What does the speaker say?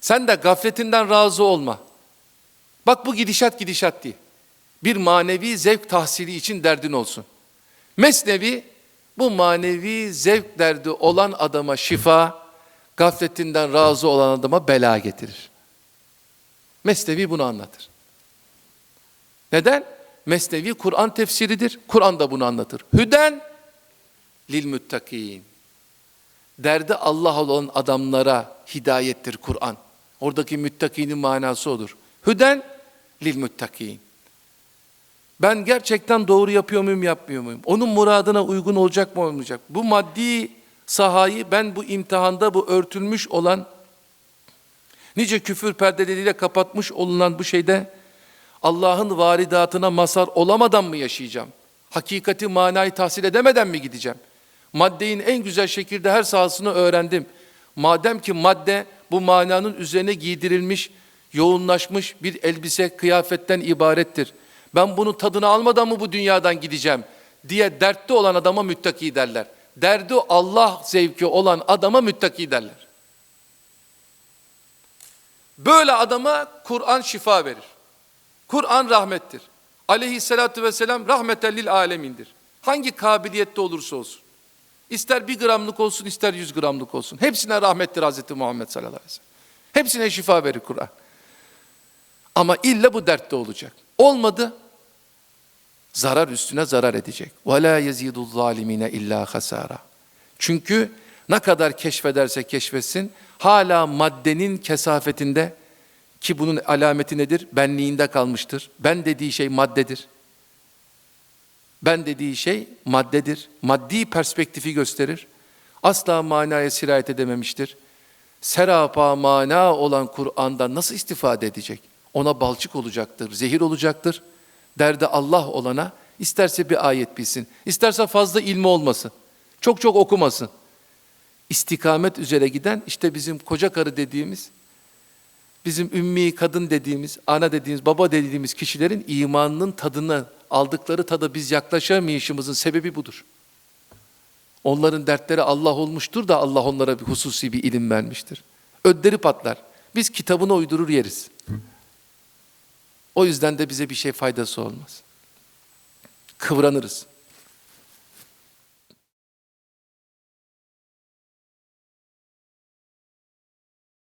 Sen de gafletinden razı olma. Bak bu gidişat gidişat değil. Bir manevi zevk tahsili için derdin olsun. Mesnevi bu manevi zevk derdi olan adama şifa, gafletinden razı olan adama bela getirir. Mesnevi bunu anlatır. Neden? Mesnevi Kur'an tefsiridir. Kur'an da bunu anlatır. Hüden lil müttakîn. Derdi Allah olan adamlara hidayettir Kur'an. Oradaki müttakinin manası odur. Hüden lil müttakîn. Ben gerçekten doğru yapıyor muyum, yapmıyor muyum? Onun muradına uygun olacak mı, olmayacak? Bu maddi sahayı ben bu imtihanda bu örtülmüş olan nice küfür perdeleriyle kapatmış olunan bu şeyde Allah'ın varidatına mazhar olamadan mı yaşayacağım? Hakikati manayı tahsil edemeden mi gideceğim? Maddenin en güzel şekilde her sahasını öğrendim. Madem ki madde bu mananın üzerine giydirilmiş, yoğunlaşmış bir elbise, kıyafetten ibarettir. Ben bunun tadını almadan mı bu dünyadan gideceğim diye dertte olan adama müttaki derler. Derdi Allah zevki olan adama müttaki derler. Böyle adama Kur'an şifa verir. Kur'an rahmettir. Aleyhissalatü vesselam rahmeten lil alemindir. Hangi kabiliyette olursa olsun. İster bir gramlık olsun, ister yüz gramlık olsun. Hepsine rahmettir Hazreti Muhammed sallallahu aleyhi ve sellem. Hepsine şifa verir Kur'an. Ama illa bu dertte olacak. Olmadı, zarar üstüne zarar edecek. وَلَا يَزِيدُ الظَّالِمِينَ illa hasara. Çünkü ne kadar keşfederse keşfetsin, hala maddenin kesafetinde ki bunun alameti nedir? Benliğinde kalmıştır. Ben dediği şey maddedir. Ben dediği şey maddedir. Maddi perspektifi gösterir. Asla manaya sirayet edememiştir. Serapa mana olan Kur'an'dan nasıl istifade edecek? Ona balçık olacaktır, zehir olacaktır. Derdi Allah olana isterse bir ayet bilsin, isterse fazla ilmi olmasın, çok çok okumasın. İstikamet üzere giden işte bizim koca karı dediğimiz, bizim ümmi kadın dediğimiz, ana dediğimiz, baba dediğimiz kişilerin imanının tadını aldıkları tada biz yaklaşamayışımızın sebebi budur. Onların dertleri Allah olmuştur da Allah onlara bir hususi bir ilim vermiştir. Ödleri patlar. Biz kitabına uydurur yeriz. O yüzden de bize bir şey faydası olmaz. Kıvranırız.